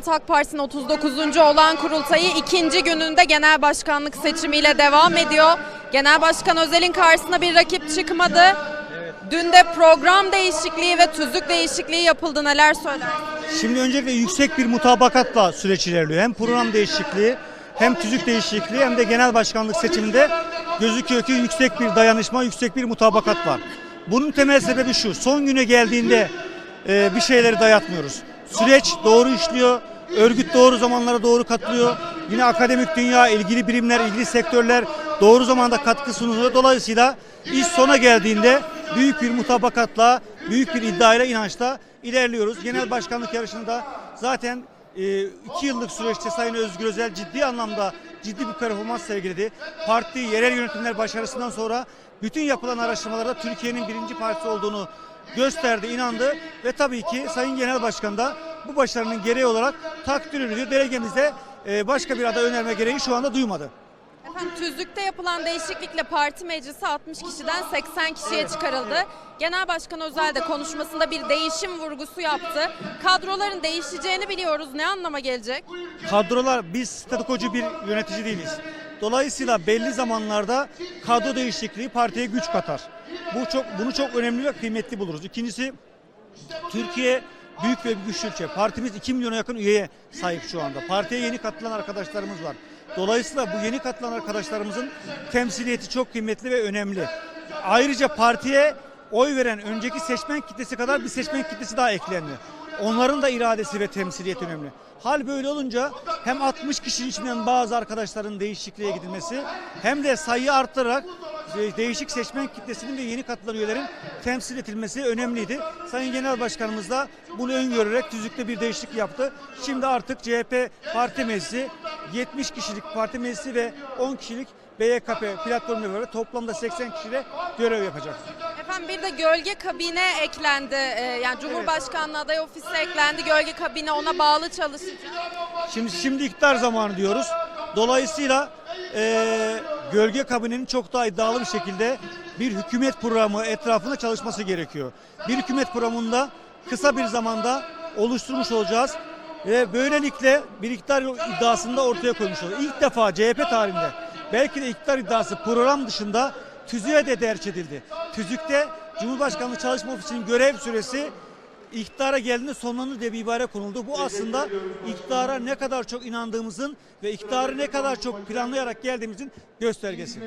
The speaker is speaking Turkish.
Cumhuriyet Halk Partisi'nin 39. olan kurultayı ikinci gününde genel başkanlık seçimiyle devam ediyor. Genel Başkan Özel'in karşısına bir rakip çıkmadı. Dün de program değişikliği ve tüzük değişikliği yapıldı. Neler söyler? Şimdi öncelikle yüksek bir mutabakatla süreç ilerliyor. Hem program değişikliği hem tüzük değişikliği hem de genel başkanlık seçiminde gözüküyor ki yüksek bir dayanışma, yüksek bir mutabakat var. Bunun temel sebebi şu. Son güne geldiğinde e, bir şeyleri dayatmıyoruz. Süreç doğru işliyor. Örgüt doğru zamanlara doğru katılıyor. Yine akademik dünya, ilgili birimler, ilgili sektörler doğru zamanda katkı sunuyor. Dolayısıyla iş sona geldiğinde büyük bir mutabakatla, büyük bir iddiayla, inançla ilerliyoruz. Genel başkanlık yarışında zaten e, iki yıllık süreçte Sayın Özgür Özel ciddi anlamda ciddi bir performans sergiledi. Parti yerel yönetimler başarısından sonra bütün yapılan araştırmalarda Türkiye'nin birinci partisi olduğunu gösterdi, inandı ve tabii ki Sayın Genel Başkan da bu başarının gereği olarak takdir ediyor. Delegemizde e, başka bir aday önerme gereği şu anda duymadı. Efendim tüzükte yapılan değişiklikle parti meclisi 60 kişiden 80 kişiye çıkarıldı. Genel Başkan Özel de konuşmasında bir değişim vurgusu yaptı. Kadroların değişeceğini biliyoruz. Ne anlama gelecek? kadrolar biz statükocu bir yönetici değiliz. Dolayısıyla belli zamanlarda kadro değişikliği partiye güç katar. Bu çok bunu çok önemli ve kıymetli buluruz. İkincisi Türkiye büyük ve güçlü ülke. Partimiz 2 milyona yakın üyeye sahip şu anda. Partiye yeni katılan arkadaşlarımız var. Dolayısıyla bu yeni katılan arkadaşlarımızın temsiliyeti çok kıymetli ve önemli. Ayrıca partiye oy veren önceki seçmen kitlesi kadar bir seçmen kitlesi daha eklendi. Onların da iradesi ve temsiliyeti önemli. Hal böyle olunca hem 60 kişinin içinden bazı arkadaşların değişikliğe gidilmesi hem de sayıyı arttırarak değişik seçmen kitlesinin ve yeni katılan üyelerin temsil edilmesi önemliydi. Sayın Genel Başkanımız da bunu öngörerek tüzükte bir değişiklik yaptı. Şimdi artık CHP parti meclisi 70 kişilik parti meclisi ve 10 kişilik BYKP platformuyla beraber toplamda 80 kişiyle görev yapacak. Efendim bir de gölge kabine eklendi. Ee, yani Cumhurbaşkanlığı aday ofisi eklendi. Gölge kabine ona bağlı çalışacak. Şimdi şimdi iktidar zamanı diyoruz. Dolayısıyla eee, gölge kabinenin çok daha iddialı bir şekilde bir hükümet programı etrafında çalışması gerekiyor. Bir hükümet programında kısa bir zamanda oluşturmuş olacağız ve böylelikle bir iktidar iddiasında ortaya koymuş olacağız. İlk defa CHP tarihinde belki de iktidar iddiası program dışında tüzüğe de derç edildi. Tüzükte Cumhurbaşkanlığı Çalışma Ofisi'nin görev süresi iktidara geldiğinde sonlanır diye bir ibare konuldu. Bu aslında iktidara ne kadar çok inandığımızın ve iktidarı ne kadar çok planlayarak geldiğimizin göstergesi.